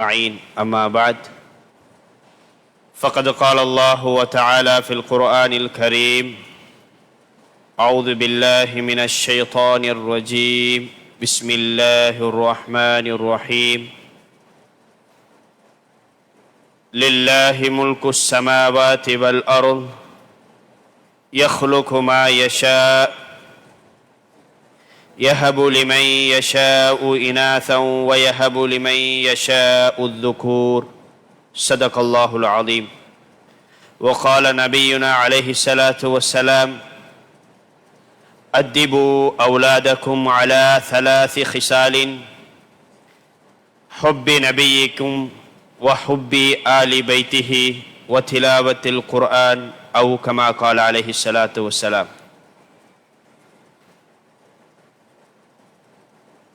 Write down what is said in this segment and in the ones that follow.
أجمعين. أما بعد فقد قال الله وتعالى في القرآن الكريم أعوذ بالله من الشيطان الرجيم. بسم الله الرحمن الرحيم. لله ملك السماوات والأرض يخلق ما يشاء يهب لمن يشاء إناثا ويهب لمن يشاء الذكور. صدق الله العظيم. وقال نبينا عليه الصلاة والسلام أدبوا أولادكم على ثلاث خصال حب نبيكم وحب آل بيته وتلاوة القرآن أو كما قال عليه الصلاة والسلام.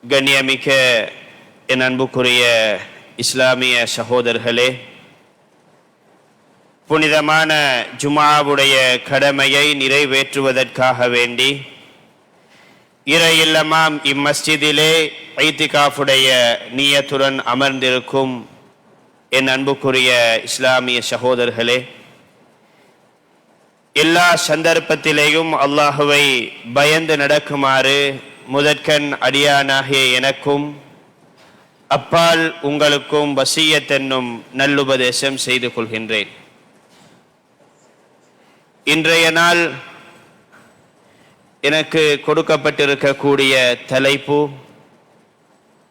கண்ணியமிக்க என் அன்புக்குரிய இஸ்லாமிய சகோதரர்களே புனிதமான ஜுமாவுடைய கடமையை நிறைவேற்றுவதற்காக வேண்டி இற இல்லமாம் இம்மஸ்ஜிதிலே ஐத்திகாஃபுடைய நீயத்துடன் அமர்ந்திருக்கும் என் அன்புக்குரிய இஸ்லாமிய சகோதரர்களே எல்லா சந்தர்ப்பத்திலேயும் அல்லாஹுவை பயந்து நடக்குமாறு முதற்கண் அடியானாகிய எனக்கும் அப்பால் உங்களுக்கும் வசியத்தென்னும் நல்லுபதேசம் செய்து கொள்கின்றேன். இன்றைய நாள் எனக்கு கொடுக்கப்பட்டிருக்கக்கூடிய தலைப்பு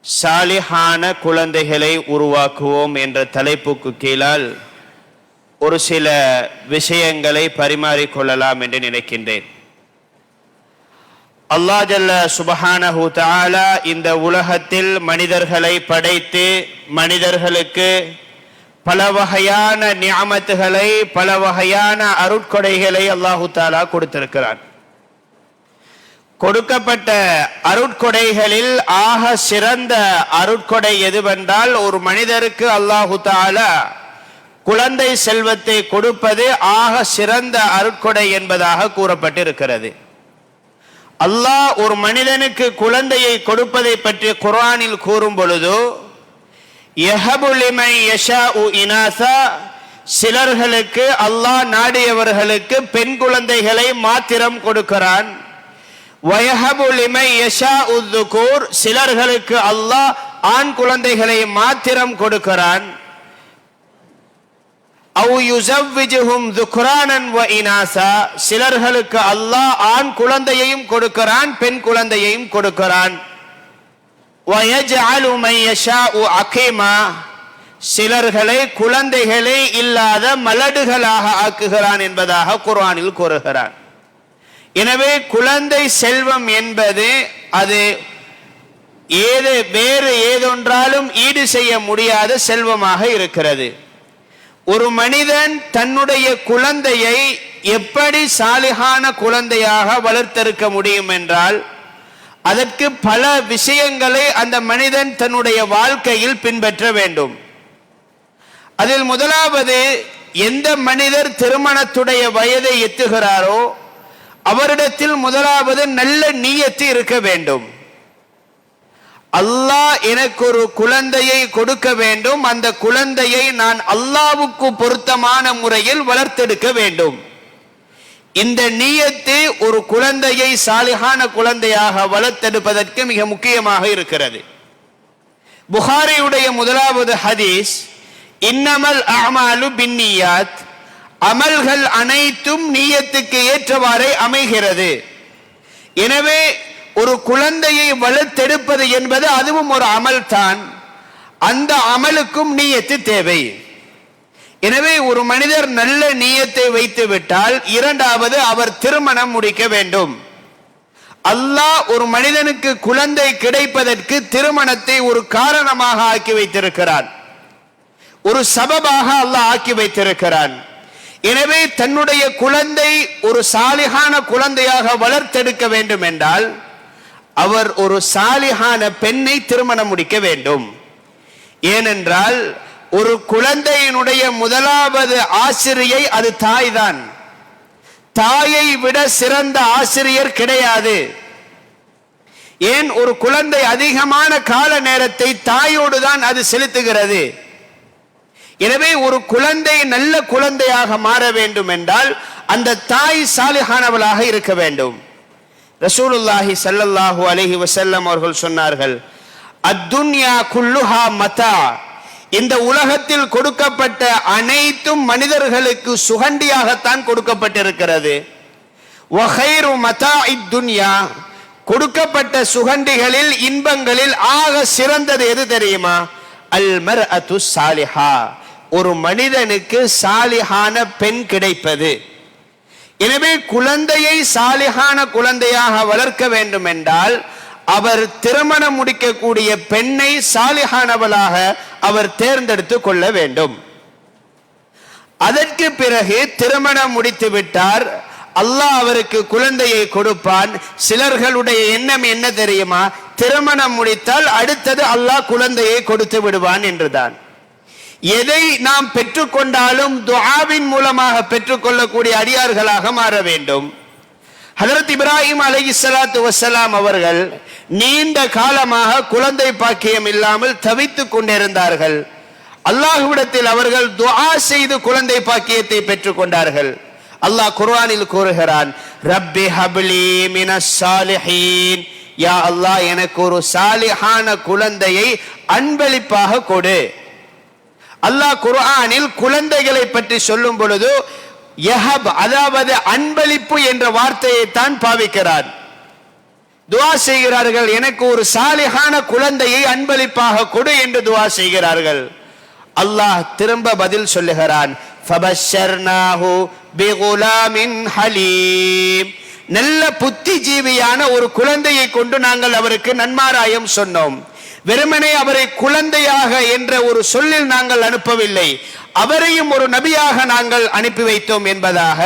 சாலிஹான குழந்தைகளை உருவாக்குவோம் என்ற தலைப்புக்கு கீழால் ஒரு சில விஷயங்களை பரிமாறிக்கொள்ளலாம் என்று நினைக்கின்றேன். அல்லா ஜல்ல சுபஹானஹு இந்த உலகத்தில் மனிதர்களை படைத்து மனிதர்களுக்கு பல வகையான நியாமத்துகளை பல வகையான அருட்கொடைகளை அல்லாஹு தாலா கொடுத்திருக்கிறான். கொடுக்கப்பட்ட அருட்கொடைகளில் ஆக சிறந்த அருட்கொடை எதுவென்றால் ஒரு மனிதருக்கு அல்லாஹு தாலா குழந்தை செல்வத்தை கொடுப்பது ஆக சிறந்த அருட்கொடை என்பதாக கூறப்பட்டிருக்கிறது. அல்லாஹ் ஒரு மனிதனுக்கு குழந்தையை கொடுப்பதை பற்றி குரானில் கூறும் பொழுது இனாசா சிலர்களுக்கு அல்லாஹ் நாடியவர்களுக்கு பெண் குழந்தைகளை மாத்திரம் கொடுக்கிறான். வயஹபுலிமை யஷா சிலர்களுக்கு அல்லாஹ் ஆண் குழந்தைகளை மாத்திரம் கொடுக்கிறான். சிலர்களுக்கு அல்லாஹ் ஆண் குழந்தையையும் கொடுக்கிறான் பெண் குழந்தையையும் கொடுக்கிறான். சிலர்களை குழந்தைகளே இல்லாத மலடுகளாக ஆக்குகிறான் என்பதாக குர்ஆனில் கூறுகிறான். எனவே குழந்தை செல்வம் என்பது அது ஏது வேறு ஏதொன்றாலும் ஈடு செய்ய முடியாத செல்வமாக இருக்கிறது. ஒரு மனிதன் தன்னுடைய குழந்தையை எப்படி சாலிகான குழந்தையாக வளர்த்தெடுக்க முடியும் என்றால் அதற்கு பல விஷயங்களை அந்த மனிதன் தன்னுடைய வாழ்க்கையில் பின்பற்ற வேண்டும். அதில் முதலாவது எந்த மனிதர் திருமணத்துடைய வயதை எத்துகிறாரோ அவரிடத்தில் முதலாவது நல்ல நீயத்து இருக்க வேண்டும். அல்லாஹ் எனக்கு ஒரு குழந்தையை கொடுக்க வேண்டும். அந்த குழந்தையை நான் அல்லாவுக்கு பொருத்தமான முறையில் வளர்த்தெடுக்க வேண்டும். இந்த நீயத்து ஒரு குழந்தையை சாலிகான குழந்தையாக வளர்த்தெடுப்பதற்கு மிக முக்கியமாக இருக்கிறது. புகாரியுடைய முதலாவது ஹதீஸ் இன்னமல் அமாலு பின்னியாத். அமல்கள் அனைத்தும் நீயத்துக்கு ஏற்றவாறே அமைகிறது. எனவே ஒரு குழந்தையை வளர்த்தெடுப்பது என்பது அதுவும் ஒரு அமல் தான். அந்த அமலுக்கும் நீயத்து தேவை. எனவே ஒரு மனிதர் நல்ல நீயத்தை வைத்து விட்டால் இரண்டாவது அவர் திருமணம் முடிக்க வேண்டும். அல்லாஹ் ஒரு மனிதனுக்கு குழந்தை கிடைப்பதற்கு திருமணத்தை ஒரு காரணமாக ஆக்கி வைத்திருக்கிறான். ஒரு சபபாக அல்லாஹ் ஆக்கி வைத்திருக்கிறான். எனவே தன்னுடைய குழந்தை ஒரு சாலிகான குழந்தையாக வளர்த்தெடுக்க வேண்டும் என்றால் அவர் ஒரு சாலிகான பெண்ணை திருமணம் முடிக்க வேண்டும். ஏனென்றால் ஒரு குழந்தையினுடைய முதலாவது ஆசிரியை அது தாய்தான். தாயை விட சிறந்த ஆசிரியர் கிடையாது. ஏன்? ஒரு குழந்தை அதிகமான கால நேரத்தை தாயோடு தான் அது செலுத்துகிறது. எனவே ஒரு குழந்தை நல்ல குழந்தையாக மாற வேண்டும் என்றால் அந்த தாய் சாலிஹானவளாக இருக்க வேண்டும். ரசூலுல்லாஹி சல்லல்லாஹூ அலஹி வசல்லம் அவர்கள் சொன்னார்கள் அத்துன்யா குல்லுஹா மதா. இந்த உலகத்தில் கொடுக்கப்பட்ட அனைத்தும் மனிதர்களுக்கு சுகண்டியாகத்தான் கொடுக்கப்பட்டிருக்கிறது. வஹைரு மதா இத்துன்யா கொடுக்கப்பட்ட சுகண்டிகளில் இன்பங்களில் ஆக சிறந்தது எது தெரியுமா? அல்மர் அது சாலிஹா. ஒரு மனிதனுக்கு சாலிஹான பெண் கிடைப்பது. எனவே குழந்தையை சாலிஹான குழந்தையாக வளர்க்க வேண்டும் என்றால் அவர் திருமணம் முடிக்கக்கூடிய பெண்ணை சாலிஹானவளாக அவர் தேர்ந்தெடுத்து கொள்ள வேண்டும். அதற்கு பிறகு திருமணம் முடித்து விட்டார். அல்லாஹ் அவருக்கு குழந்தையை கொடுப்பான். சிலர்களுடைய எண்ணம் என்ன தெரியுமா? திருமணம் முடித்தால் அடுத்தது அல்லாஹ் குழந்தையை கொடுத்து விடுவான் என்றுதான். எதை நாம் பெற்றுக்கொண்டாலும் துஆவின் மூலமாக பெற்றுக்கொள்ளக்கூடிய அடியார்களாக மாற வேண்டும். ஹதரத் இப்ராஹிம் அலை இஸ்லாத்து வசலாம் அவர்கள் நீண்ட காலமாக குழந்தை பாக்கியம் இல்லாமல் தவித்துக் கொண்டிருந்தார்கள். அல்லாஹுவிடத்தில் அவர்கள் துஆ செய்து குழந்தை பாக்கியத்தை பெற்றுக் கொண்டார்கள் அல்லாஹ் குர்ஆனில் கூறுகிறான் ரப்பி ஹப்லி மினஸ் சாலிஹீன். யா அல்லாஹ் எனக்கு ஒரு சாலிஹான குழந்தையை அன்பளிப்பாக கொடு. அல்லாஹ் குர்ஆனில் குழந்தைகளை பற்றி சொல்லும் பொழுது யஹப் அதாவது அன்பளிப்பு என்ற வார்த்தையை தான் பாவிக்கிறார். துவா செய்கிறார்கள் எனக்கு ஒரு சாலிகான குழந்தையை அன்பளிப்பாக கொடு என்று துவா செய்கிறார்கள். அல்லாஹ் திரும்ப பதில் சொல்லுகிறான் ஃபபஷர்னாஹு பிகுலாமின் ஹலீம். நல்ல புத்திஜீவியான ஒரு குழந்தையை கொண்டு நாங்கள் அவருக்கு நன்மாராயம் சொன்னோம். வெறுமனே அவரை குழந்தையாக என்ற ஒரு சொல்லில் நாங்கள் அனுப்பவில்லை. அவரையும் ஒரு நபியாக நாங்கள் அனுப்பி வைத்தோம் என்பதாக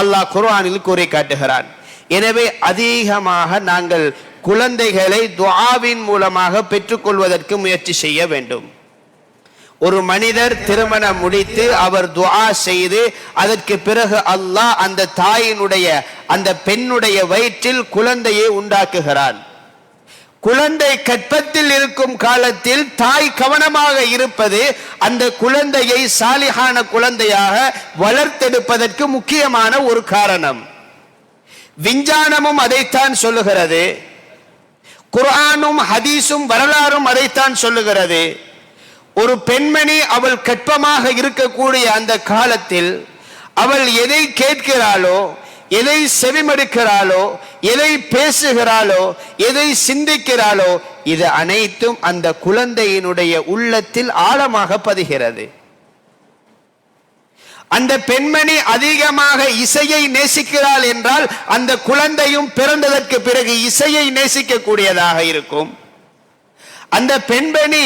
அல்லாஹ் குர்ஆனில் கூறி காட்டுகிறான். எனவே அதிகமாக நாங்கள் குழந்தைகளை துவாவின் மூலமாக பெற்றுக்கொள்வதற்கு முயற்சி செய்ய வேண்டும். ஒரு மனிதர் திருமணம் முடித்து அவர் துவா செய்து அதற்கு பிறகு அல்லாஹ் அந்த தாயினுடைய அந்த பெண்ணுடைய வயிற்றில் குழந்தையை உண்டாக்குகிறான். குழந்தை கற்பத்தில் இருக்கும் காலத்தில் தாய் கவனமாக இருப்பது அந்த குழந்தையை சாலிகான குழந்தையாக வளர்த்தெடுப்பதற்கு முக்கியமான ஒரு காரணம். விஞ்ஞானமும் அதைத்தான் சொல்லுகிறது. குர்ஆனும் ஹதீஸும் வரலாறும் அதைத்தான் சொல்லுகிறது. ஒரு பெண்மணி அவள் கற்பமாக இருக்கக்கூடிய அந்த காலத்தில் அவள் எதை கேட்கிறாளோ எதை செவிமடுக்கிறாளோ எதை பேசுகிறாளோ எதை சிந்திக்கிறாளோ இது அனைத்தும் அந்த குழந்தையினுடைய உள்ளத்தில் ஆழமாக பதிகிறது. அந்த பெண்மணி அதிகமாக இசையை நேசிக்கிறாள் என்றால் அந்த குழந்தையும் பிறந்ததற்கு பிறகு இசையை நேசிக்கக்கூடியதாக இருக்கும். அந்த பெண்மணி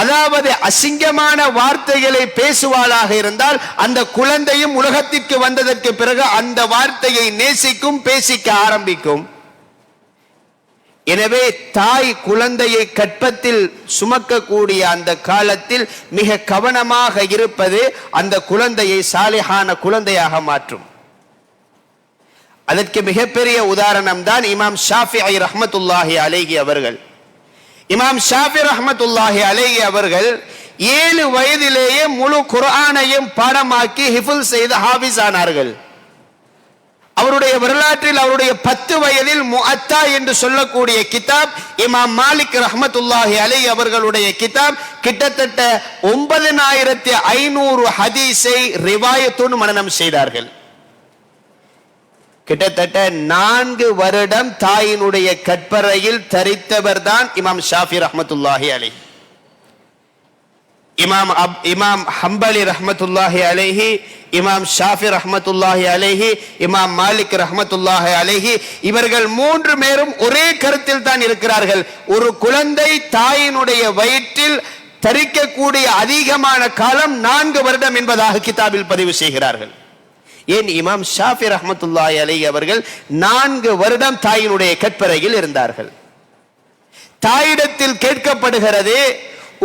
அதாவது அசிங்கமான வார்த்தைகளை பேசுவாளாக இருந்தால் அந்த குழந்தையும் உலகத்திற்கு வந்ததற்கு பிறகு அந்த வார்த்தையை நேசிக்கும் பேசிக்க ஆரம்பிக்கும். எனவே தாய் குழந்தையை கற்பத்தில் சுமக்கக்கூடிய அந்த காலத்தில் மிக கவனமாக இருப்பது அந்த குழந்தையை சாலிஹான குழந்தையாக மாற்றும். அதற்கு மிகப்பெரிய உதாரணம் தான் இமாம் ஷாஃபி ஐ ரஹமத்துல்லாஹி அலேஹி அவர்கள். இமாம் ஷாஃபி ரஹமத்துல்லாஹி அலேஹி அவர்கள் ஏழு வயதிலேயே முழு குர்ஆனையும் பாடமாக்கி ஹிஃபுல் செய்து ஹாபிஸ் ஆனார்கள். அவருடைய வரலாற்றில் அவருடைய பத்து வயதில் முஅத்தா என்று சொல்லக்கூடிய கிதாப் இமாம் மாலிக் ரஹமத்துல்லாஹி அலை அவர்களுடைய கிதாப் கிட்டத்தட்ட ஒன்பதனாயிரத்தி ஐநூறு ஹதீஸை ரிவாயத்தோடு மனநம் செய்தார்கள். கிட்டத்தட்ட நான்கு வருடம் தாயினுடைய கற்பறையில் தரித்தவர் தான் இமாம் ஷாஃபி ரஹமத்துல்லாஹி அலை இமாம் அப் இமாம் ஹம்பலி ரஹமத்துல்லாஹி அலைஹி இமாம் ஷாஃபி ரஹமத்துல்லாஹி அலேஹி இமாம் மாலிக் ரஹமத்துல்லாஹி அலைஹி இவர்கள் மூன்று பேரும் ஒரே கருத்தில் தான் இருக்கிறார்கள். ஒரு குழந்தை தாயினுடைய வயிற்றில் தரிக்கக்கூடிய அதிகமான காலம் நான்கு வருடம் என்பதாக கிதாபில் பதிவு செய்கிறார்கள். ஏன் இமாம் ஷாஃபி ரஹ்மத்துல்லாஹி அலி அவர்கள் நான்கு வருடம் தாயினுடைய கற்பறையில் இருந்தார்கள். தாயிடத்தில் கேட்கப்படுகிறது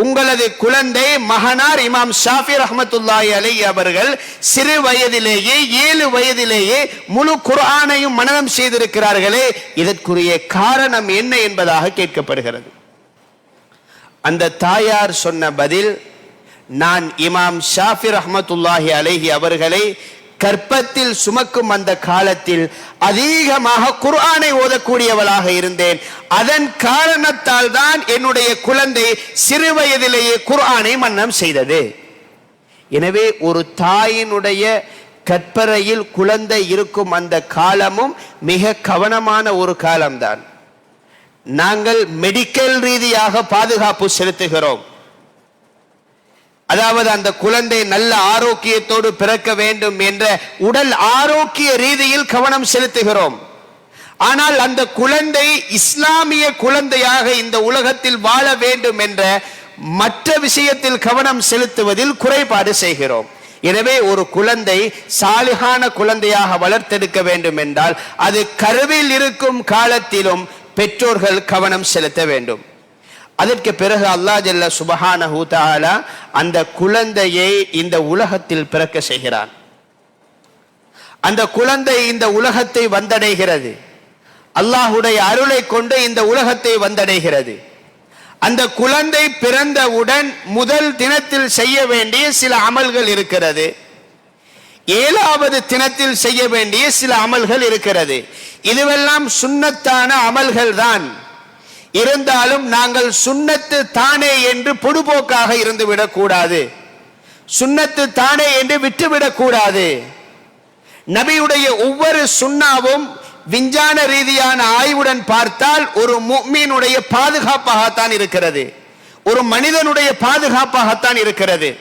உங்களது குழந்தை மகனார் இமாம் ஷாஃபி ரஹமத்துல்லாய் அலி அவர்கள் சிறு வயதிலேயே ஏழு வயதிலேயே முழு குர்ஆனையும் மனனம் செய்திருக்கிறார்களே இதற்குரிய காரணம் என்ன என்பதாக கேட்கப்படுகிறது. அந்த தாயார் சொன்ன பதில் நான் இமாம் ஷாஃபி ரஹமத்துல்லாஹி அலேஹி அவர்களை கற்பத்தில் சுமக்கும் அந்த காலத்தில் அதிகமாக குர்ஆனை ஓதக்கூடியவளாக இருந்தேன். அதன் காரணத்தால் தான் என்னுடைய குழந்தை சிறு வயதிலேயே குர்ஆனை மன்னம் செய்தது. எனவே ஒரு தாயினுடைய கற்பறையில் குழந்தை இருக்கும் அந்த காலமும் மிக கவனமான ஒரு காலம்தான். நாங்கள் மெடிக்கல் ரீதியாக பாதுகாப்பு செலுத்துகிறோம். அதாவது அந்த குழந்தை நல்ல ஆரோக்கியத்தோடு பிறக்க வேண்டும் என்ற உடல் ஆரோக்கிய ரீதியில் கவனம் செலுத்துகிறோம். ஆனால் அந்த குழந்தை இஸ்லாமிய குழந்தையாக இந்த உலகத்தில் வாழ வேண்டும் என்ற மற்ற விஷயத்தில் கவனம் செலுத்துவதில் குறைபாடு செய்கிறோம். எனவே ஒரு குழந்தை சாலிகான குழந்தையாக வளர்த்தெடுக்க வேண்டும் என்றால் அது கருவில் இருக்கும் காலத்திலும் பெற்றோர்கள் கவனம் செலுத்த வேண்டும். அதற்கு பிறகு அல்லாஹ் ஜல்ல சுபஹானஹு தஆலா அந்த குழந்தையை இந்த உலகத்தில் பிறக்க செய்கிறான். அந்த குழந்தை இந்த உலகத்தை வந்தடைகிறது. அல்லாஹுடைய அருளை கொண்டு இந்த உலகத்தை வந்தடைகிறது. அந்த குழந்தை பிறந்தவுடன் முதல் தினத்தில் செய்ய வேண்டிய சில அமல்கள் இருக்கிறது. ஏழாவது தினத்தில் செய்ய வேண்டிய சில அமல்கள் இருக்கிறது. இதுவெல்லாம் சுண்ணத்தான அமல்கள் தான். இருந்தாலும் நாங்கள் சுண்ணத்து தானே என்று பொடுபோக்காக இருந்து விடக்கூடாது சுண்ணத்து தானே என்று விட்டுவிடக் கூடாது. நபியுடைய ஒவ்வொரு சுண்ணாவும் விஞ்ஞான ரீதியான ஆய்வுடன் பார்த்தால் ஒரு மீனுடைய பாதுகாப்பாகத்தான் இருக்கிறது. ஒரு மனிதனுடைய பாதுகாப்பாகத்தான் இருக்கிறது.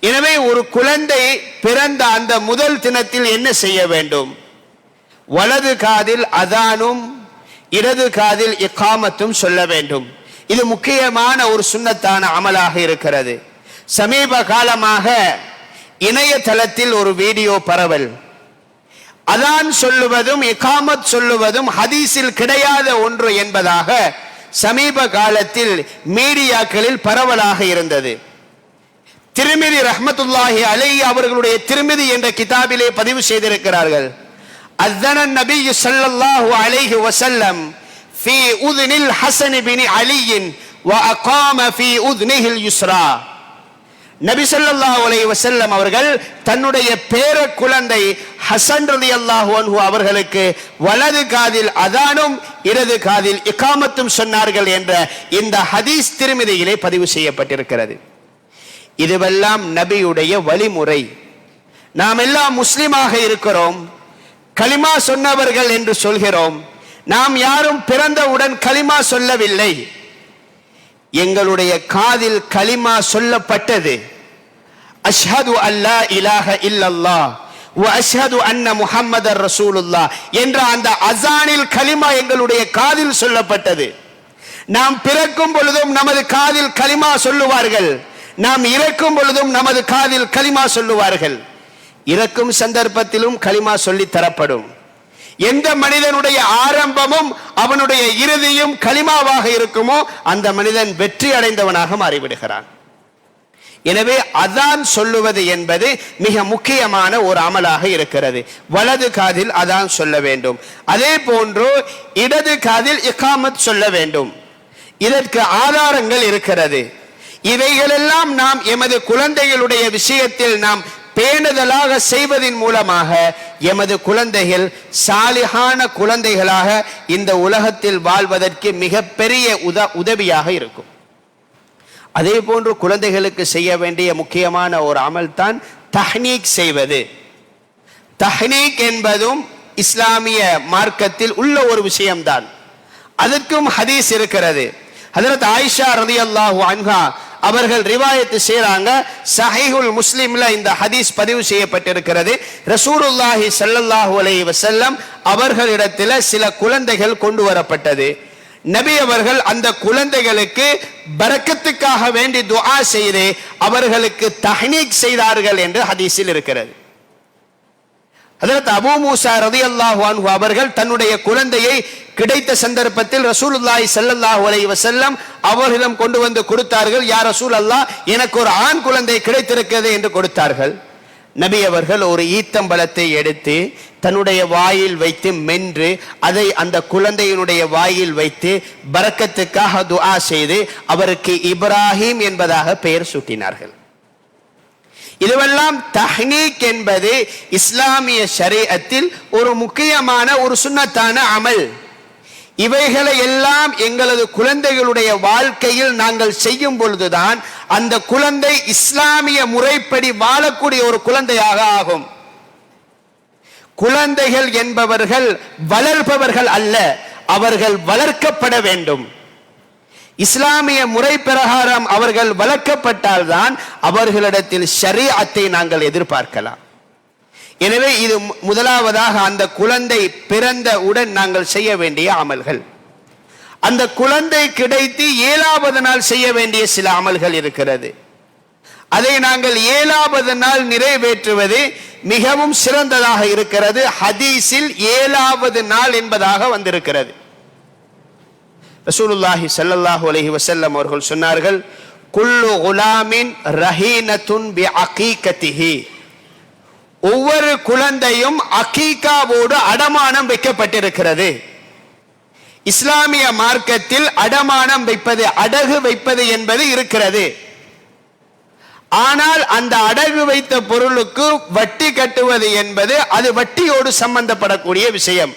எனவே ஒரு குழந்தை பிறந்த அந்த முதல் தினத்தில் என்ன செய்ய வேண்டும்? வலது காதில் அதானும் இடது காதில் இக்காமத்தும் சொல்ல வேண்டும். இது முக்கியமான ஒரு சுன்னத்தான அமலாக இருக்கிறது. சமீப காலமாக இணையதளத்தில் ஒரு வீடியோ பரவல். அதான் சொல்லுவதும் இகாமத் சொல்லுவதும் ஹதீஸில் கிடையாத ஒன்று என்பதாக சமீப காலத்தில் மீடியாக்களில் பரவலாக இருந்தது. திருமிதி ரஹமத்துல்லாஹி அலை அவர்களுடைய திருமிதி என்ற கிதாபிலே பதிவு செய்திருக்கிறார்கள். அஸ்தன நபி ஸல்லல்லாஹு அலைஹி வஸல்லம் في أذن الحسن بن علي وأقام في أذنه اليسرى நபி ஸல்லல்லாஹு அலைஹி வஸல்லம் அவர்கள் தன்னுடைய பேர குழந்தை ஹசன் ரலியல்லாஹு அன்ஹு அவர்களுக்கு வலது காதில் அதானும் இடது காதில் இகாமத்தும் சொன்னார்கள் என்ற இந்த ஹதீஸ் திருமதியிலே பதிவு செய்யப்பட்டிருக்கிறது இதுவெல்லாம் நபியுடைய வழிமுறை நாம் எல்லாம் முஸ்லிமாக இருக்கிறோம் கலிமா சொன்னவர்கள் என்று சொல்கிறோம். நாம் யாரும் பிறந்தவுடன் கலிமா சொல்லவில்லை. எங்களுடைய காதில் கலிமா சொல்லப்பட்டது. அஷ்ஹது அல்லா இலாஹ இல்லல்லா அஷ்ஹது அன்ன முஹம்மதர் ரசூலுல்லாஹ் என்ற அந்த அசானில் கலிமா எங்களுடைய காதில் சொல்லப்பட்டது. நாம் பிறக்கும் பொழுதும் நமது காதில் கலிமா சொல்லுவார்கள். நாம் இறக்கும் பொழுதும் நமது காதில் கலிமா சொல்லுவார்கள். இறக்கும் சந்தர்ப்பத்திலும் கலிமா சொல்லி தரப்படும். எந்த மனிதனுடைய ஆரம்பமும் அவனுடைய இறுதியும் கலிமாவாக இருக்குமோ அந்த மனிதன் வெற்றி அடைந்தவனாக மாறிவிடுகிறான். எனவே அதான் சொல்லுவது என்பது மிக முக்கியமான ஒரு அமலாக இருக்கிறது. வலது காதில் அதான் சொல்ல வேண்டும். அதே போன்று இடது காதில் இக்காமத் சொல்ல வேண்டும். இதற்கு ஆதாரங்கள் இருக்கிறது. இவைகளெல்லாம் நாம் எமது குழந்தைகளுடைய விஷயத்தில் நாம் பேணுதலாக செய்வதின் மூலமாக எமது குழந்தைகள் சாலிகான குழந்தைகளாக இந்த உலகத்தில் வாழ்வதற்கு மிகப்பெரிய உத உதவியாக இருக்கும். அதே போன்று குழந்தைகளுக்கு செய்ய வேண்டிய முக்கியமான ஒரு அமல் தான் தஹ்னீக் செய்வது. தஹ்னீக் என்பதும் இஸ்லாமிய மார்க்கத்தில் உள்ள ஒரு விஷயம்தான். அதற்கும் ஹதீஸ் இருக்கிறது. ஹதரத் ஆயிஷா ரலியல்லாஹு அன்ஹா அவர்கள் ரிவாயத்து செய்கிறாங்க சஹிஹுல் முஸ்லீம்ல இந்த ஹதீஸ் பதிவு செய்யப்பட்டிருக்கிறது. ரசூருல்லாஹி ஸல்லல்லாஹு அலை வசல்லம் அவர்களிடத்தில் சில குழந்தைகள் கொண்டு வரப்பட்டது. நபி அவர்கள் அந்த குழந்தைகளுக்கு பறக்கத்துக்காக வேண்டி துஆ செய்து அவர்களுக்கு தஹ்னீக் செய்தார்கள் என்று ஹதீஸில் இருக்கிறது. அதற்கு அபு மூசா ரதி அல்லாஹு அவர்கள் தன்னுடைய குழந்தையை கிடைத்த சந்தர்ப்பத்தில் ரசூலுல்லாய் செல்லல்லாஹு அலை வசல்லம் அவர்களிடம் கொண்டு வந்து கொடுத்தார்கள். யார் ரசூல் அல்லாஹ் எனக்கு ஒரு ஆண் குழந்தை கிடைத்திருக்கிறது என்று கொடுத்தார்கள். நபி அவர்கள் ஒரு ஈத்தம்பழத்தை எடுத்து தன்னுடைய வாயில் வைத்து மென்று அதை அந்த குழந்தையினுடைய வாயில் வைத்து பறக்கத்துக்காக துஆ செய்து அவருக்கு இப்ராஹிம் என்பதாக பெயர் சூட்டினார்கள். இதுவெல்லாம் தஹ்னீக் என்பது இஸ்லாமிய ஷரீஅத்தில் ஒரு முக்கியமான ஒரு சுன்னத்தான அமல். இவைகளை எல்லாம் எங்களது குழந்தைகளுடைய வாழ்க்கையில் நாங்கள் செய்யும் பொழுதுதான் அந்த குழந்தை இஸ்லாமிய முறைப்படி வாழக்கூடிய ஒரு குழந்தையாக ஆகும். குழந்தைகள் என்பவர்கள் வளர்ப்பவர்கள் அல்ல அவர்கள் வளர்க்கப்பட வேண்டும். இஸ்லாமிய முறை பிரகாரம் அவர்கள் வளர்க்கப்பட்டால்தான் அவர்களிடத்தில் ஷரீஅத்தை நாங்கள் எதிர்பார்க்கலாம். எனவே இது மு- முதலாவதாக அந்த குழந்தை பிறந்தவுடன் நாங்கள் செய்ய வேண்டிய அமல்கள். அந்த குழந்தை கிடைத்து ஏழாவது நாள் செய்ய வேண்டிய சில அமல்கள் இருக்கிறது. அதை நாங்கள் ஏழாவது நாள் நிறைவேற்றுவது மிகவும் சிறந்ததாக இருக்கிறது. ஹதீஸில் ஏழாவது நாள் என்பதாக வந்திருக்கிறது. ரசூலுல்லாஹி ஸல்லல்லாஹு அலஹி வசல்லம் அவர்கள் சொன்னார்கள் குல்லு குலாமின் ரஹீனத்துன் பி அகீகத்திஹி ஒவ்வொரு குழந்தையும் அகீகாவோடு அடமானம் வைக்கப்பட்டிருக்கிறது. இஸ்லாமிய மார்க்கத்தில் அடமானம் வைப்பது அடகு வைப்பது என்பது இருக்கிறது. ஆனால் அந்த அடகு வைத்த பொருளுக்கு வட்டி கட்டுவது என்பது அது வட்டியோடு சம்பந்தப்படக்கூடிய விஷயம்.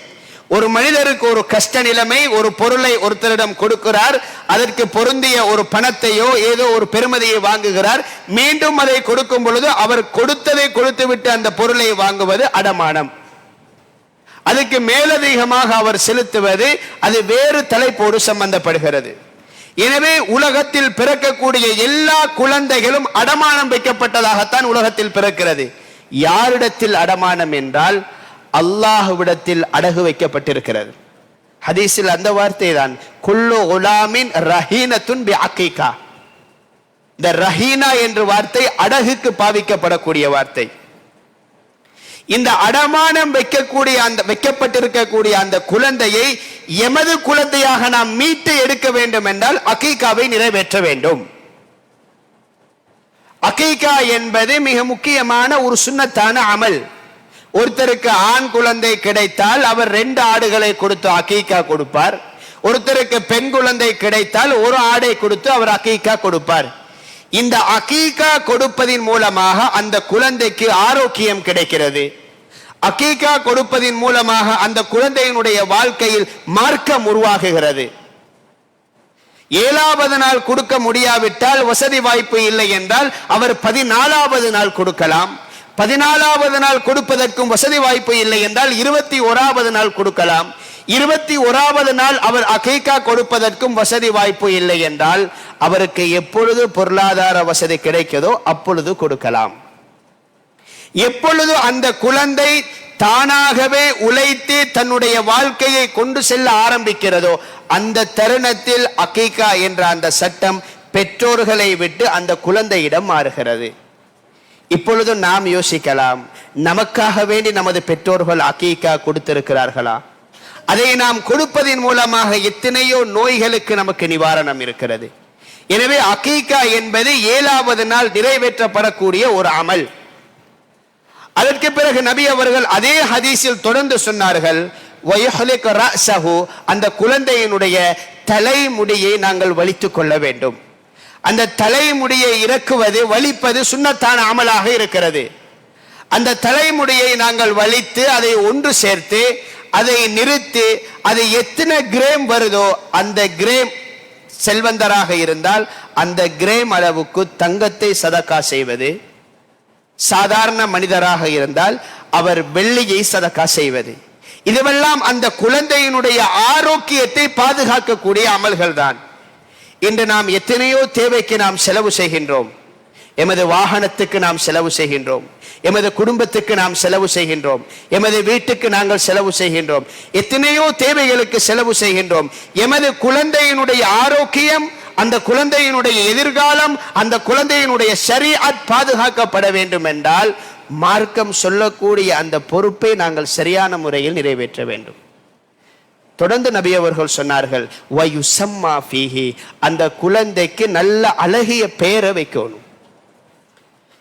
ஒரு மனிதருக்கு ஒரு கஷ்ட நிலைமை ஒரு பொருளை ஒருத்தரிடம் கொடுக்கிறார். அதற்கு பொருந்திய ஒரு பணத்தையோ ஏதோ ஒரு பெருமதியை வாங்குகிறார். மீண்டும் அதை கொடுக்கும் பொழுது அவர் கொடுத்ததை கொடுத்துவிட்டு அந்த பொருளை வாங்குவது அடமானம். அதுக்கு மேலதிகமாக அவர் செலுத்துவது அது வேறு தலைப்போடு சம்பந்தப்படுகிறது. எனவே உலகத்தில் பிறக்கக்கூடிய எல்லா குழந்தைகளும் அடமானம் வைக்கப்பட்டதாகத்தான் உலகத்தில் பிறக்கிறது. யாரிடத்தில் அடமானம் என்றால் அல்லாஹுவிடத்தில் அடகு வைக்கப்பட்டிருக்கிறது. ஹதீஸில் அந்த வார்த்தை தான் குல்லு உலாமின் ரஹீனத்துன் பி அக்கீகா இந்த ரஹீனா என்ற வார்த்தை அடகுக்கு பாவிக்கப்படக்கூடிய வார்த்தை. இந்த அடமானம் வைக்கக்கூடிய அந்த வைக்கப்பட்டிருக்கக்கூடிய அந்த குழந்தையை எமது குழந்தையாக நாம் மீட்டு எடுக்க வேண்டும் என்றால் அகீகாவை நிறைவேற்ற வேண்டும். அகீகா என்பது மிக முக்கியமான ஒரு சுண்ணத்தான அமல். ஒருத்தருக்கு ஆண் குழந்தை கிடைத்தால் அவர் ரெண்டு ஆடுகளை கொடுத்து அகீகா கொடுப்பார். ஒருத்தருக்கு பெண் குழந்தை கிடைத்தால் ஒரு ஆடை கொடுத்து அவர் அகீகா கொடுப்பார். இந்த அகீகா கொடுப்பதின் மூலமாக அந்த குழந்தைக்கு ஆரோக்கியம் கிடைக்கிறது. அகீகா கொடுப்பதின் மூலமாக அந்த குழந்தையினுடைய வாழ்க்கையில் மார்க்கம் உருவாகுகிறது. ஏழாவது நாள் கொடுக்க முடியாவிட்டால் வசதி வாய்ப்பு இல்லை என்றால் அவர் பதினாலாவது நாள் கொடுக்கலாம். பதினாலாவது நாள் கொடுப்பதற்கும் வசதி வாய்ப்பு இல்லை என்றால் இருபத்தி ஓராவது நாள் கொடுக்கலாம். இருபத்தி ஓராவது நாள் அவர் அகைக்கா கொடுப்பதற்கும் வசதி வாய்ப்பு இல்லை என்றால் அவருக்கு எப்பொழுது பொருளாதார வசதி கிடைக்கதோ அப்பொழுது கொடுக்கலாம். எப்பொழுது அந்த குழந்தை தானாகவே உழைத்து தன்னுடைய வாழ்க்கையை கொண்டு செல்ல ஆரம்பிக்கிறதோ அந்த தருணத்தில் அகைக்கா என்ற அந்த சட்டம் பெற்றோர்களை விட்டு அந்த குழந்தையிடம் மாறுகிறது. இப்பொழுது நாம் யோசிக்கலாம் நமக்காக வேண்டி நமது பெற்றோர்கள் அக்கீக்கா கொடுத்திருக்கிறார்களா? அதை நாம் கொடுப்பதின் மூலமாக எத்தனையோ நோய்களுக்கு நமக்கு நிவாரணம் இருக்கிறது. எனவே அக்கீக்கா என்பது ஏழாவது நாள் நிறைவேற்றப்படக்கூடிய ஒரு அமல். அதற்கு பிறகு நபி அவர்கள் அதே ஹதீஸில் தொடர்ந்து சொன்னார்கள் அந்த குழந்தையினுடைய தலைமுடியை நாங்கள் வலித்துக் கொள்ள வேண்டும். அந்த தலைமுடியை இறக்குவது வலிப்பது சுண்ணத்தான அமலாக இருக்கிறது. அந்த தலைமுடியை நாங்கள் வலித்து அதை ஒன்று சேர்த்து அதை நிறுத்தி அது எத்தனை கிரேம் வருதோ அந்த கிரேம் செல்வந்தராக இருந்தால் அந்த கிரேம் அளவுக்கு தங்கத்தை சதக்கா செய்வது. சாதாரண மனிதராக இருந்தால் அவர் வெள்ளியை சதக்கா செய்வது. இதுவெல்லாம் அந்த குழந்தையினுடைய ஆரோக்கியத்தை பாதுகாக்கக்கூடிய அமல்கள் தான் இன்று நாம் எத்தனையோ தேவைக்கு நாம் செலவு செய்கின்றோம். எமது வாகனத்துக்கு நாம் செலவு செய்கின்றோம். எமது குடும்பத்துக்கு நாம் செலவு செய்கின்றோம். எமது வீட்டுக்கு நாங்கள் செலவு செய்கின்றோம். எத்தனையோ தேவைகளுக்கு செலவு செய்கின்றோம். எமது குழந்தையினுடைய ஆரோக்கியம் அந்த குழந்தையினுடைய எதிர்காலம் அந்த குழந்தையினுடைய ஷரீஅத் பாதுகாக்கப்பட வேண்டும் என்றால் மார்க்கம் சொல்லக்கூடிய அந்த பொறுப்பை நாங்கள் சரியான முறையில் நிறைவேற்ற வேண்டும். தொடர்ந்து நபி அவர்கள் சொன்னார்கள் வயுசம்மா ஃபீஹி. அந்த குழந்தைக்கு நல்ல அழகிய பெயரை வைக்கணும்.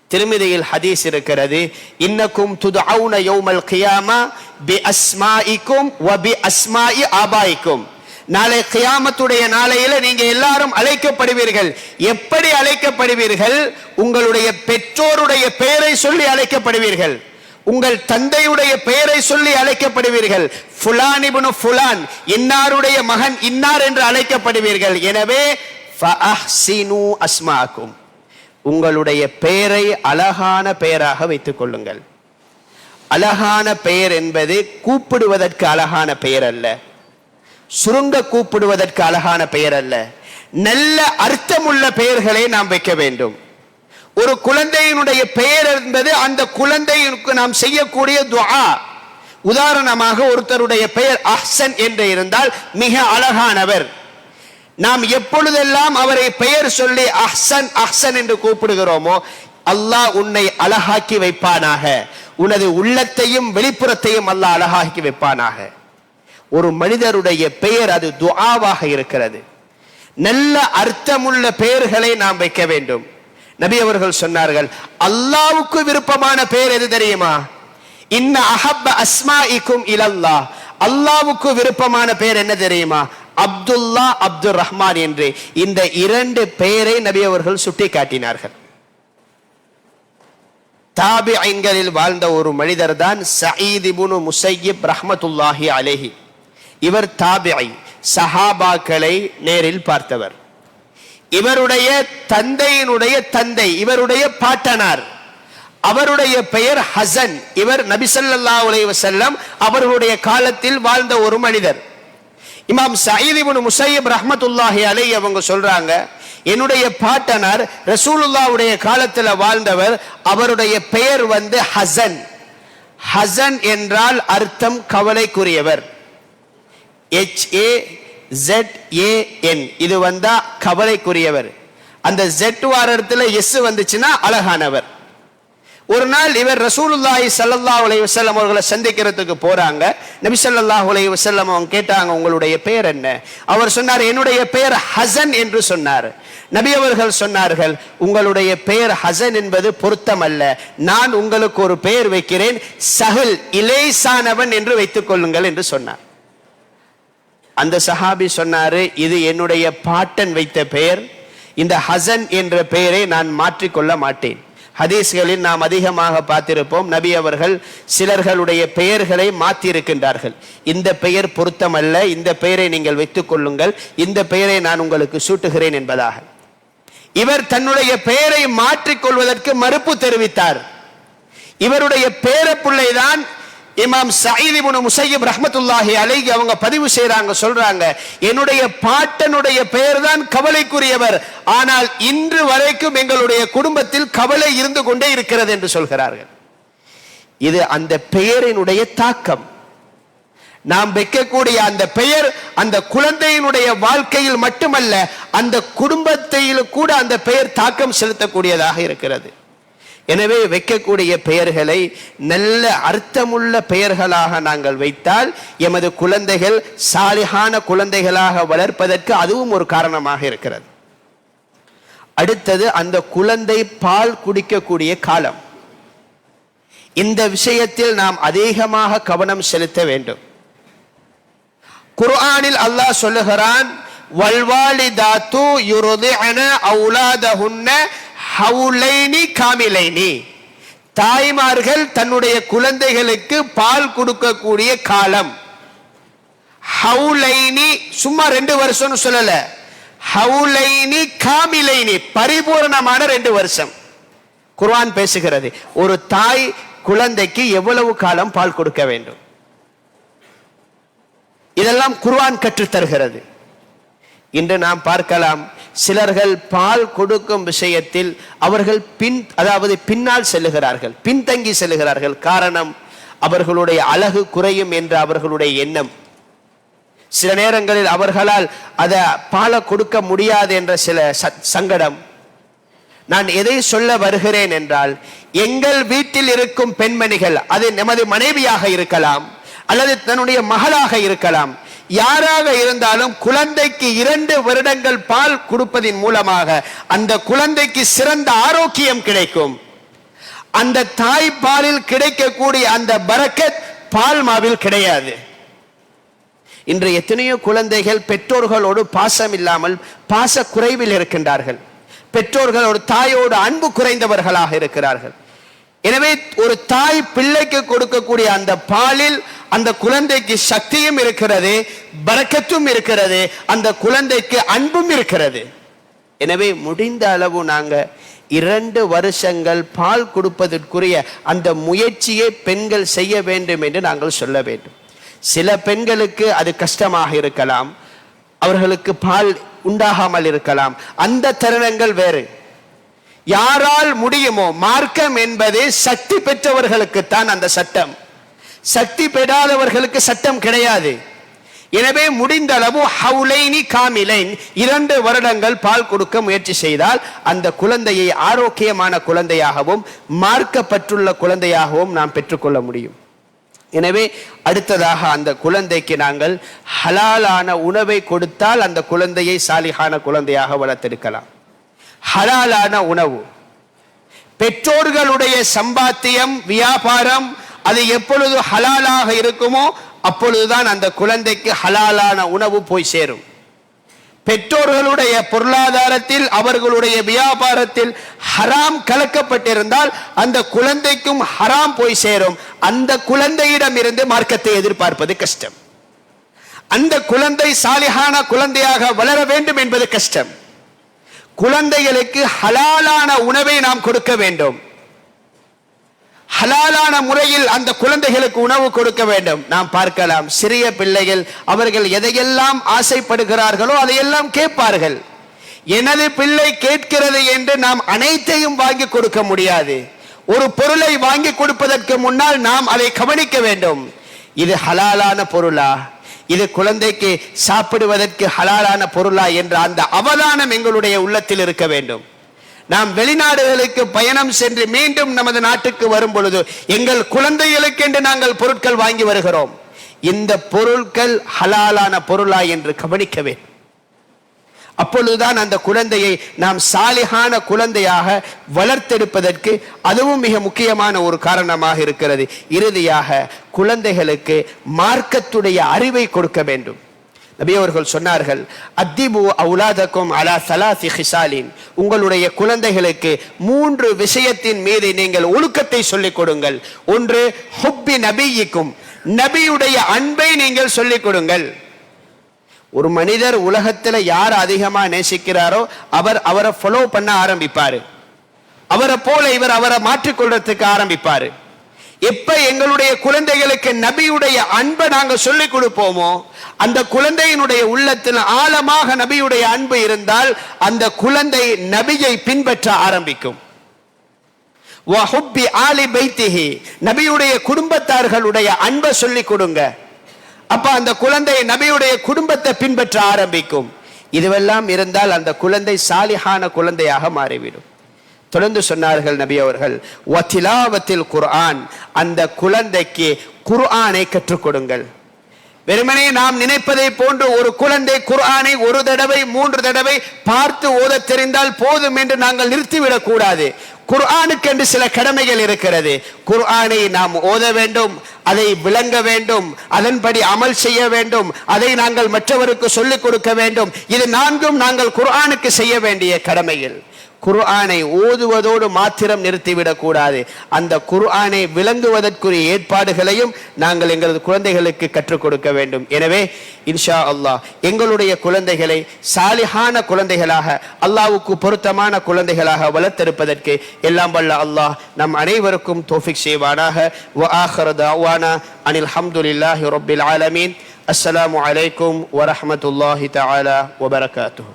திருமதியில் ஹதீஸ் இருக்கிறது இன்னக்கும் துது அவுன யோமல் கியாமா பி அஸ்மாயிக்கும் வ பி அஸ்மாயி ஆபாய்க்கும். நாளை கியாமத்துடைய நாளையில நீங்க எல்லாரும் அழைக்கப்படுவீர்கள். எப்படி அழைக்கப்படுவீர்கள்? உங்களுடைய பெற்றோருடைய பெயரை சொல்லி அழைக்கப்படுவீர்கள். உங்கள் தந்தையுடைய பெயரை சொல்லி அழைக்கப்படுவீர்கள். ஃபுலான் இபுனு ஃபுலான் இன்னாருடைய மகன் இன்னார் என்று அழைக்கப்படுவீர்கள். எனவே அஸ்மாக்கும். உங்களுடைய பெயரை அழகான பெயராக வைத்துக் கொள்ளுங்கள். அழகான பெயர் என்பது கூப்பிடுவதற்கு அழகான பெயர் அல்ல. சுருங்க கூப்பிடுவதற்கு அழகான பெயர் அல்ல. நல்ல அர்த்தமுள்ள பெயர்களை நாம் வைக்க வேண்டும். ஒரு குழந்தையினுடைய பெயர் என்பது அந்த குழந்தைக்கு நாம் செய்யக்கூடிய துஆ. உதாரணமாக ஒருத்தருடைய பெயர் அஹ்சன் என்று இருந்தால் மிக அழகானவர். நாம் எப்பொழுதெல்லாம் அவரை பெயர் சொல்லி அஹ்சன் அஹ்சன் என்று கூப்பிடுகிறோமோ அல்லாஹ் உன்னை அழகாக்கி வைப்பானாக. உனது உள்ளத்தையும் வெளிப்புறத்தையும் அல்லாஹ் அழகாக்கி வைப்பானாக. ஒரு மனிதருடைய பெயர் அது துஆவாக இருக்கிறது. நல்ல அர்த்தமுள்ள பெயர்களை நாம் வைக்க வேண்டும். நபி அவர்கள் சொன்னார்கள் அல்லாவுக்கு விருப்பமான பெயர் எது தெரியுமா? இன்ன அஹப்ப அஸ்மாஇக்கும் இலல்லா. அல்லாவுக்கு விருப்பமான பெயர் என்ன தெரியுமா? அப்துல்லா அப்துல் ரஹ்மான் என்று. இந்த இரண்டு பெயரை நபி அவர்கள் சுட்டி காட்டினார்கள் தாபி ஐன்களில் வாழ்ந்த ஒரு மனிதர் தான் சயீத் இப்னு முசையிப் ரஹமத்துல்லாஹி அலைஹி. இவர் தாபிஐ சஹாபாக்களை நேரில் பார்த்தவர். இவருடைய தந்தையினுடைய தந்தை இவருடைய பாட்டனார். அவருடைய பெயர் ஹசன். இவர் நபிசல்லா அலைஹி வஸல்லம் அவர்களுடைய காலத்தில் வாழ்ந்த ஒரு மனிதர். இமாம் சயீத் முசையப் ரஹமத்துல்லாஹி அலை அவங்க சொல்றாங்க என்னுடைய பாட்டனார் ரசூலுல்லாவுடைய காலத்தில் வாழ்ந்தவர் அவருடைய பெயர் வந்து ஹசன். ஹசன் என்றால் அர்த்தம் கவலைக்குரியவர். எச் ஏ ஜெட் ஏ என் இது வந்தா கவலைக்குரியவர். அந்த ஜெட் வாரத்தில் எஸ் வந்துச்சுன்னா அழகானவர். ஒரு நாள் இவர் ரசூலுல்லாஹி ஸல்லல்லாஹு அலைஹி வசல்லம் அவர்களை சந்திக்கிறதுக்கு போறாங்க. நபி சல்லாஹ் அலைஹி வசல்லம் அவங்க கேட்டாங்க உங்களுடைய பெயர் என்ன? அவர் சொன்னார் என்னுடைய பெயர் ஹசன் என்று சொன்னார். நபி அவர்கள் சொன்னார்கள் உங்களுடைய பெயர் ஹசன் என்பது பொருத்தமல்ல. நான் உங்களுக்கு ஒரு பெயர் வைக்கிறேன். சஹல் இலேசானவன் என்று வைத்துக் கொள்ளுங்கள் என்று சொன்னார். அந்த சஹாபி சொன்னாரு இது என்னுடைய பாட்டன் வைத்த பெயர் இந்த ஹசன் என்ற பெயரை நான் மாற்றிக்கொள்ள மாட்டேன். ஹதீஸ்களில் நாம் அதிகமாக பார்த்திருப்போம் நபி அவர்கள் சிலர்களுடைய பெயர்களை மாற்றியிருக்கின்றார்கள். இந்த பெயர் பொருத்தமல்ல இந்த பெயரை நீங்கள் வைத்துக் கொள்ளுங்கள் இந்த பெயரை நான் உங்களுக்கு சூட்டுகிறேன் என்பதாக. இவர் தன்னுடைய பெயரை மாற்றிக்கொள்வதற்கு மறுப்பு தெரிவித்தார். இவருடைய பேரப்பிள்ளைதான் இமாம் சயீத் முசையப் ரஹமத்துல்லாஹி அலைகி அவங்க பதிவு செய்கிறாங்க சொல்றாங்க என்னுடைய பாட்டனுடைய பெயர் தான் கவலைக்குரியவர். ஆனால் இன்று வரைக்கும் எங்களுடைய குடும்பத்தில் கவலை இருந்து கொண்டே இருக்கிறது என்று சொல்கிறார்கள். இது அந்த பெயரினுடைய தாக்கம். நாம் வைக்கக்கூடிய அந்த பெயர் அந்த குழந்தையினுடைய வாழ்க்கையில் மட்டுமல்ல அந்த குடும்பத்தையில் கூட அந்த பெயர் தாக்கம் செலுத்தக்கூடியதாக இருக்கிறது. எனவே வைக்கக்கூடிய பெயர்களை நல்ல அர்த்தமுள்ள பெயர்களாக நாங்கள் வைத்தால் எமது குழந்தைகள் சாலிகான குழந்தைகளாக வளர்ப்பதற்கு அதுவும் ஒரு காரணமாக இருக்கிறது. அடுத்தது அந்த குழந்தை பால் குடிக்கக்கூடிய காலம். இந்த விஷயத்தில் நாம் அதிகமாக கவனம் செலுத்த வேண்டும். குர்ஆனில் அல்லாஹ் சொல்லுகிறான் வல்வாலிதாத்து யுர்திஅன அவுலாதஹுன்ன ஹவுலைனி காமிலைனி. தாய்மார்கள் தன்னுடைய குழந்தைகளுக்கு பால் கொடுக்கக்கூடிய காலம். ஹவுலைனி சும்மா ரெண்டு வருஷம்னு சொல்லல. ஹவுலைனி காமிலைனி பரிபூரணமான ரெண்டு வருஷம். குர்வான் பேசுகிறது ஒரு தாய் குழந்தைக்கு எவ்வளவு காலம் பால் கொடுக்க வேண்டும்? இதெல்லாம் குர்வான் கற்றுத் தருகிறது இன்று நாம் பார்க்கலாம் சிலர்கள் பால் கொடுக்கும் விஷயத்தில் அவர்கள் பின் அதாவது பின்னால் செல்லுகிறார்கள் பின்தங்கி செல்லுகிறார்கள். காரணம் அவர்களுடைய அழகு குறையும் என்ற அவர்களுடைய எண்ணம். சில நேரங்களில் அவர்களால் அதை பாலை கொடுக்க முடியாது என்ற சில ச- சங்கடம். நான் எதை சொல்ல வருகிறேன் என்றால் எங்கள் வீட்டில் இருக்கும் பெண்மணிகள் அது நமது மனைவியாக இருக்கலாம் அல்லது தன்னுடைய மகளாக இருக்கலாம் யாராக இருந்தாலும் குழந்தைக்கு இரண்டு வருடங்கள் பால் கொடுப்பதின் மூலமாக அந்த குழந்தைக்கு சிறந்த ஆரோக்கியம் கிடைக்கும். அந்த தாய் பாலில் கிடைக்கக்கூடிய அந்த பரக்கத் பால் மாவில் கிடையாது. இன்று எத்தனையோ குழந்தைகள் பெற்றோர்களோடு பாசம் இல்லாமல் பாச குறைவில் இருக்கின்றார்கள். பெற்றோர்களோடு தாயோடு அன்பு குறைந்தவர்களாக இருக்கிறார்கள். எனவே ஒரு தாய் பிள்ளைக்கு கொடுக்கக்கூடிய அந்த பாலில் அந்த குழந்தைக்கு சக்தியும் இருக்கிறது பறக்கத்தும் இருக்கிறது அந்த குழந்தைக்கு அன்பும் இருக்கிறது. எனவே முடிந்த அளவு நாங்கள் இரண்டு வருஷங்கள் பால் கொடுப்பதற்குரிய அந்த முயற்சியை பெண்கள் செய்ய வேண்டும் என்று நாங்கள் சொல்ல வேண்டும். சில பெண்களுக்கு அது கஷ்டமாக இருக்கலாம் அவர்களுக்கு பால் உண்டாகாமல் இருக்கலாம். அந்த தருணங்கள் வேறு. யாரால் முடியுமோ மார்க்கம் என்பதே சக்தி பெற்றவர்களுக்குத்தான் அந்த சட்டம். சக்தி பெறாதவர்களுக்கு சட்டம் கிடையாது. எனவே முடிந்த அளவு ஹவுலைனி காமிலைன் இரண்டு வருடங்கள் பால் கொடுக்க முயற்சி செய்தால் அந்த குழந்தையை ஆரோக்கியமான குழந்தையாகவும் மார்க்கப்பட்டுள்ள குழந்தையாகவும் நாம் பெற்றுக்கொள்ள முடியும். எனவே அடுத்ததாக அந்த குழந்தைக்கு நாங்கள் ஹலாலான உணவை கொடுத்தால் அந்த குழந்தையை சாலிகான குழந்தையாக வளர்த்தெடுக்கலாம். ஹலாலான உணவு. பெற்றோர்களுடைய சம்பாத்தியம் வியாபாரம் அது எப்பொழுது ஹலாலாக இருக்குமோ அப்பொழுதுதான் அந்த குழந்தைக்கு ஹலாலான உணவு போய் சேரும். பெற்றோர்களுடைய பொருளாதாரத்தில் அவர்களுடைய வியாபாரத்தில் ஹராம் கலக்கப்பட்டிருந்தால் அந்த குழந்தைக்கும் ஹராம் போய் சேரும். அந்த குழந்தையிடம் இருந்து மார்க்கத்தை எதிர்பார்ப்பது கஷ்டம். அந்த குழந்தை சாலிகான குழந்தையாக வளர வேண்டும் என்பது கஷ்டம். குழந்தைகளுக்கு ஹலாலான உணவை நாம் கொடுக்க வேண்டும். ஹலாலான முறையில் அந்த குழந்தைகளுக்கு உணவு கொடுக்க வேண்டும். நாம் பார்க்கலாம் சிறிய பிள்ளைகள் அவர்கள் எதையெல்லாம் ஆசைப்படுகிறார்களோ அதையெல்லாம் கேட்பார்கள். எனது பிள்ளை கேட்கிறது என்று நாம் அனைத்தையும் வாங்கி கொடுக்க முடியாது. ஒரு பொருளை வாங்கி கொடுப்பதற்கு முன்னால் நாம் அதை கவனிக்க வேண்டும். இது ஹலாலான பொருளா? இது குழந்தைக்கு சாப்பிடுவதற்கு ஹலாலான பொருளா என்ற அந்த அவதானம் எங்களுடைய உள்ளத்தில் இருக்க வேண்டும். நாம் வெளிநாடுகளுக்கு பயணம் சென்று மீண்டும் நமது நாட்டுக்கு வரும் பொழுது எங்கள் குழந்தைகளுக்கு என்று நாங்கள் பொருட்கள் வாங்கி வருகிறோம். இந்த பொருட்கள் ஹலாலான பொருளா என்று கவனிக்க வேண்டும். அப்பொழுதுதான் அந்த குழந்தையை நாம் சாலிகான குழந்தையாக வளர்த்தெடுப்பதற்கு அதுவும் மிக முக்கியமான ஒரு காரணமாக இருக்கிறது. இறுதியாக குழந்தைகளுக்கு மார்க்கத்துடைய அறிவை கொடுக்க வேண்டும். நபி அவர்கள் சொன்னார்கள் அத்திபு அவுலாதக்கும் அலா சலாசி ஹிசாலின். உங்களுடைய குழந்தைகளுக்கு மூன்று விஷயத்தின் மீது நீங்கள் ஒழுக்கத்தை சொல்லிக் கொடுங்கள். ஒன்று ஹுப்பி நபியிக்கும். நபியுடைய அன்பை நீங்கள் சொல்லிக் கொடுங்கள். ஒரு மனிதர் உலகத்துல யார் அதிகமா நேசிக்கிறாரோ அவர் அவரை ஃபாலோ பண்ண ஆரம்பிப்பாரு. அவரை போல இவர் அவரை மாற்றிக்கொள்றதுக்கு ஆரம்பிப்பாரு. எப்ப எங்களுடைய குழந்தைகளுக்கு நபியுடைய அன்பை நாங்க சொல்லிக் கொடுப்போமோ அந்த குழந்தையினுடைய உள்ளத்தில் ஆழமாக நபியுடைய அன்பு இருந்தால் அந்த குழந்தை நபியை பின்பற்ற ஆரம்பிக்கும். நபியுடைய குடும்பத்தார்களுடைய அன்பை சொல்லிக் கொடுங்க. அப்ப அந்த குழந்தை நபியுடைய குடும்பத்தை பின்பற்ற ஆரம்பிக்கும். இதுவெல்லாம் இருந்தால் அந்த குழந்தை சாலிஹான குழந்தையாக மாறிவிடும். தொடர்ந்து சொன்னார்கள் நபி அவர்கள் வத்திலாவத்தில் குர்ஆன் அந்த குழந்தைக்கு குர்ஆனை கற்றுக் கொடுங்கள். வெறுமனே நாம் நினைப்பதை போன்று ஒரு குழந்தை குர்ஆனை ஒரு தடவை மூன்று தடவை பார்த்து ஓத தெரிந்தால் போதும் என்று நாங்கள் நிறுத்திவிடக் கூடாது. குர்ஆனுக்கு என்று சில கடமைகள் இருக்கிறது. குர்ஆனை நாம் ஓத வேண்டும் அதை விளங்க வேண்டும் அதன்படி அமல் செய்ய வேண்டும் அதை நாங்கள் மற்றவருக்கு சொல்லிக் கொடுக்க வேண்டும். இது நான்கும் நாங்கள் குர்ஆனுக்கு செய்ய வேண்டிய கடமைகள். குர்ஆனை ஓதுவதோடு மாத்திரம் நிறுத்திவிடக் கூடாது அந்த குர்ஆனை விளங்குவதற்குரிய ஏற்பாடுகளையும் நாங்கள் எங்களது குழந்தைகளுக்கு கற்றுக் கொடுக்க வேண்டும். எனவே இன்ஷா அல்லாஹ் எங்களுடைய குழந்தைகளை சாலிஹான குழந்தைகளாக அல்லாவுக்கு பொருத்தமான குழந்தைகளாக வளர்த்தெடுப்பதற்கு எல்லாம் வல்ல அல்லாஹ் நம் அனைவருக்கும் தோஃபிக் செய்வானாக. அனில் ஹம்துலில்லாஹி ரொபில் ஆலமீன். அஸ்லாம் வலைக்கும் வரமத்துல்லாஹி தாலா வபரகாத்துஹு.